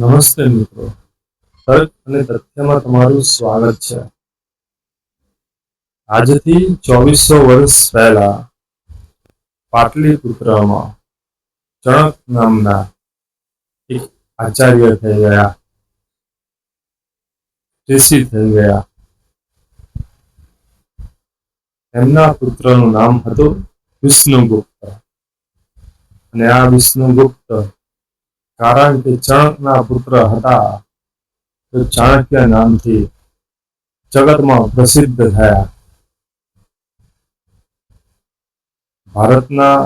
નમસ્તે મિત્રો. તર્ક અને તથ્યમાં તમારું સ્વાગત છે. આજથી ચોવીસો વર્ષ પહેલા પાટલીપુત્રમાં ચણક નામના એક આચાર્ય થઈ ગયા. ઋષિ થઈ ગયા. એમના પુત્રનું નામ હતું વિષ્ણુગુપ્ત. અને આ વિષ્ણુગુપ્ત કારણ કે ચાણકના પુત્ર હતા. તો ચાણક્ય નામથી જગતમાં પ્રસિદ્ધ થયા. ભારતના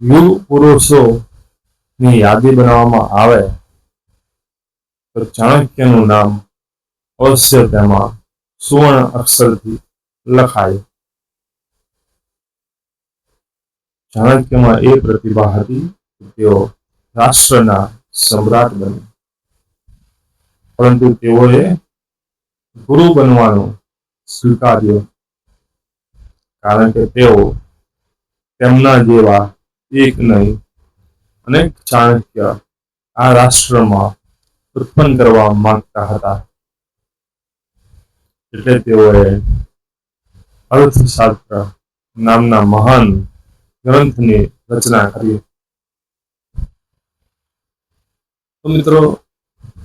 યુગ પુરુષોની યાદી બનાવવામાં આવે તો ચાણક્યનું નામ અવશ્ય તેમાં સુવર્ણ અક્ષરથી લખાય. ચાણક્યમાં એ પ્રતિભા હતી તેઓ રાષ્ટ્રના સમ્રાટ બને પરંતુ તેઓએ ગુરુ બનવાનું સ્વીકાર્યું. કારણ કે તેઓ તેમના જેવા એક નહીં, અનેક ચાણક્ય આ રાષ્ટ્રમાં ઉત્પન્ન કરવા માંગતા હતા. એટલે તેઓએ અર્થશાસ્ત્ર નામના મહાન ગ્રંથની રચના કરી. તો મિત્રો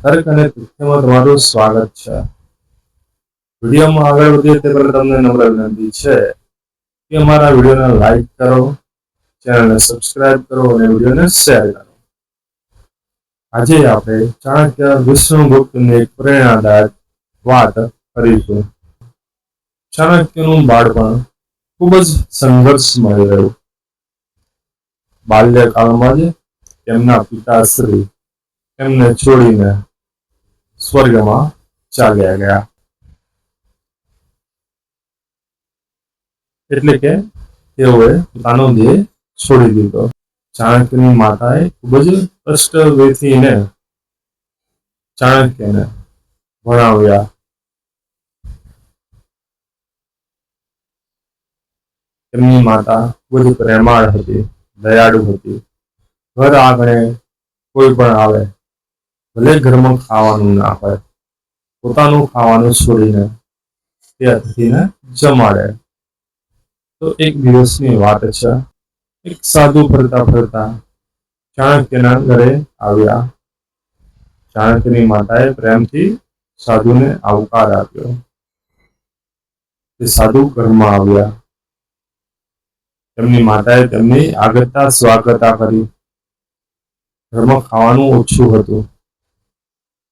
દરેક અને તથ્યમાં તમારું સ્વાગત છે. વિડીયોમાં આગળ વધીએ તે પહેલા તમને નમ્ર વિનંતી છે કે અમારા વિડીયોને લાઈક કરો, ચેનલને સબસ્ક્રાઇબ કરો અને વિડીયોને શેર કરો. આજે આપણે ચાણક્ય વિષ્ણુગુપ્તની એક પ્રેરણાદાયક વાત કરીશું. ચાણક્યનું બાળપણ ખૂબ જ સંઘર્ષમય રહ્યું. બાલ્યકાળમાં જ તેમના પિતાશ્રી એમને છોડીને સ્વર્ગમાં ચાલ્યા ગયા. એટલે કે તેઓએ પોતાનો દેહ છોડી દીધો. ચાણક્યની માતાએ ખૂબ જ કષ્ટ વેથીને ચાણક્યને ભણાવ્યા. તેમની માતા ખૂબ જ પ્રેમાળ હતી, દયાળુ હતી. ઘર આંગણે કોઈ પણ આવે ભલે ઘરમાં ખાવાનું ના હોય, પોતાનું ખાવાનું છોડીને તે અતિથિને જમાડે. તો એક દિવસની વાત છે, એક સાધુ ફરતા ફરતા ચાણક્યના ઘરે આવ્યા. ચાણક્યની માતાએ પ્રેમથી સાધુને આવકાર આપ્યો. તે સાધુ ઘરમાં આવ્યા. તેમની માતાએ તેમની આગતા સ્વાગતા કરી. ઘરમાં ખાવાનું ઓછું હતું.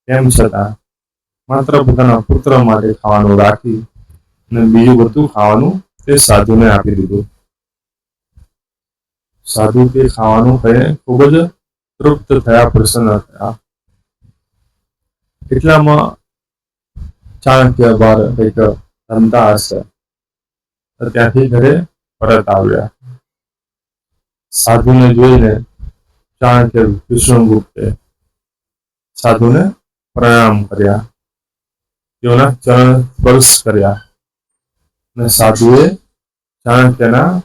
તેમ છતાં માત્ર પોતાના પુત્ર માટે ખાવાનું રાખી અને બીજું બધું ખાવાનું તે સાધુને આપી દીધું. સાધુ તે ખાવાનું ખાઈને ખૂબ જ તૃપ્ત થયા, પ્રસન્ન થયા. એટલામાં ચાણક્ય બાર એક ધંધા હશે ત્યાંથી ઘરે પરત આવ્યા. સાધુને જોઈને ચાણક્ય વિષ્ણુગુપ્તે સાધુને પ્રણામ કર્યા. તેઓના ચરણ સ્પર્શ કર્યા. અને સાધુએ ચાણક્યના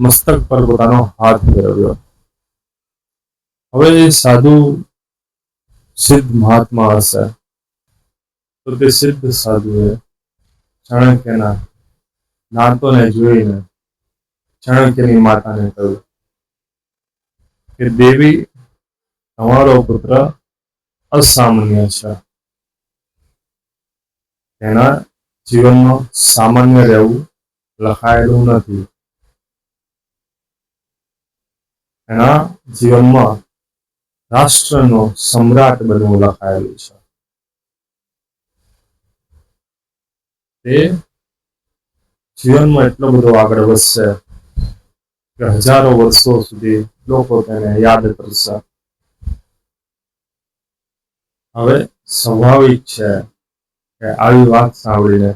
મસ્તક પર પોતાનો હાથ ફેરવ્યો. હવે સાધુ સિદ્ધ મહાત્મા હશે. તો તે સિદ્ધ સાધુએ ચાણક્યના નાતોને જોઈને ચાણક્યની માતાને કહ્યું કે, દેવી, તમારો પુત્ર અસામાન્ય છે. તેના જીવનમાં સામાન્ય રહેવું લખાયેલું નથી. એના જીવનમાં રાષ્ટ્રનો સમ્રાટ બનવું લખાયેલું છે. તે જીવનમાં એટલો બધો આગળ વધશે કે હજારો વર્ષો સુધી લોકો તેને યાદ કરશે. હવે સ્વાભાવિક છે કે આવી વાત સાંભળીને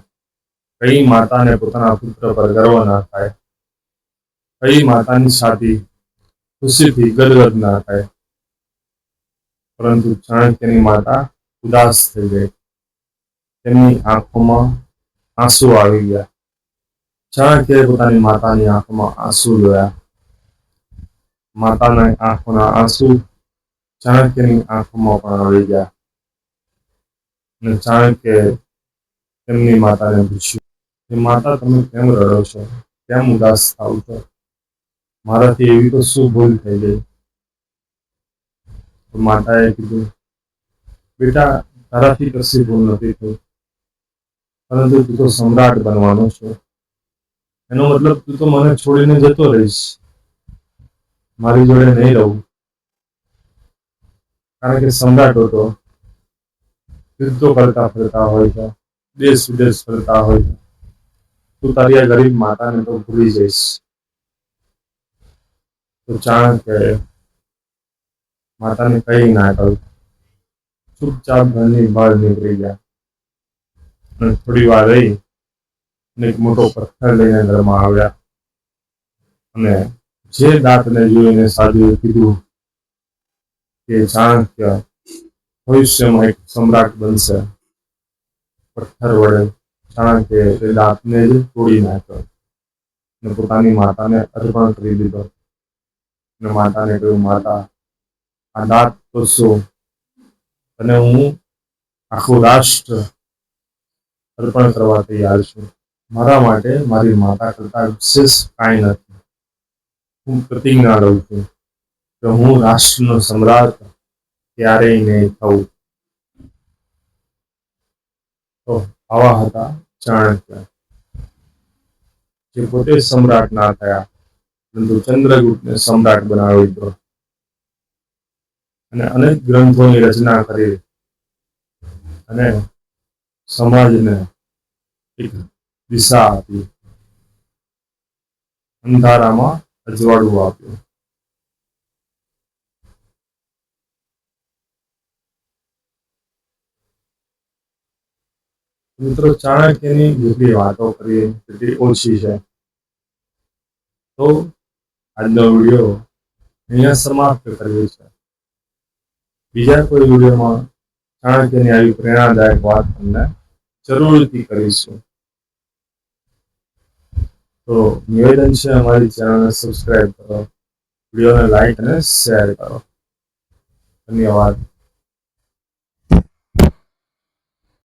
કઈ માતાને પોતાના પુત્ર પર ગર્વ ના થાય, કઈ માતાની છાતી ખુશીથી ગદગદ ના થાય, પરંતુ ચાણક્યની માતા ઉદાસ થઈ ગઈ. તેમની આંખોમાં આંસુ આવી ગયા. ચાણક્યએ પોતાની માતાની આંખોમાં આંસુ જોયા. માતાના આંખોના આંસુ ચાણક્યની આંખોમાં પણ આવી ગયા. અને ચાણક્ય તેમની માતાને પૂછ્યું કે માતા તમે કેમ રડો છો? કેમ ઉદાસ થાવ છો? મારાથી એવી તો શું ભૂલ થઈ ગઈ? તો માતાએ કીધું, બેટા, તારાથી કશી ભૂલ નથી થઈ. પરંતુ તું તો સમ્રાટ બનવાનો છો. એનો મતલબ તું તો મને છોડીને જતો રહીશ. મારી જોડે નહીં રહું. કારણ કે સમ્રાટ તો યુદ્ધો કરતા ફરતા હોય છે દેશ વિદેશ ફરતા હોય છે તું તારી ગરીબ માતાને તો ભૂલી જઈશ તો ચાણક્ય માતાને કઈ ના કહ્યું ચૂપચાપ ઘરની બહાર નીકળી ગયા અને થોડી વાર રહી અને એક મોટો પથ્થર લઈને ઘરમાં આવ્યા અને જે દાંતને જોઈને સાધુએ કીધું કે ચાણક્ય ભવિષ્યમાં એક સમ્રાટ બનશે. પથ્થર વડે ચાણક્ય તે દાંતને જ તોડી નાખ્યો. ને પોતાની માતાને અર્પણ કરી દીધો. ને માતાને કહ્યું, માતા, આ દાંત તો શું અને હું આખું રાષ્ટ્ર અર્પણ કરવા તૈયાર છું. મારા માટે મારી માતા કરતા વિશેષ કાંઈ નથી. હું પ્રતિજ્ઞા લઉં છું કે હું રાષ્ટ્રનો સમ્રાટ ક્યારેય નહીં થવું. તો આવા હતા ચાણક્ય. જે પોતે સમ્રાટ ના થયા. પરંતુ ચંદ્રગુપ્તને સમ્રાટ બનાવી દીધો. અને અનેક ગ્રંથોની રચના કરી. અને સમાજને એક દિશા આપી. અંધારામાં અજવાળું આપ્યું. મિત્રો, ચાણક્યની જેટલી વાતો કરીએ તેટલી ઓછી છે. તો આજનો વીડિયો અહીંયા સમાપ્ત કરીએ છે બીજા કોઈ વિડીયોમાં ચાણક્યની આવી પ્રેરણાદાયક વાત તમને જરૂરથી કરીશું. તો નિવેદન છે અમારી ચેનલને સબસ્ક્રાઇબ કરો, વિડીયોને લાઈક અને શેર કરો. ધન્યવાદ.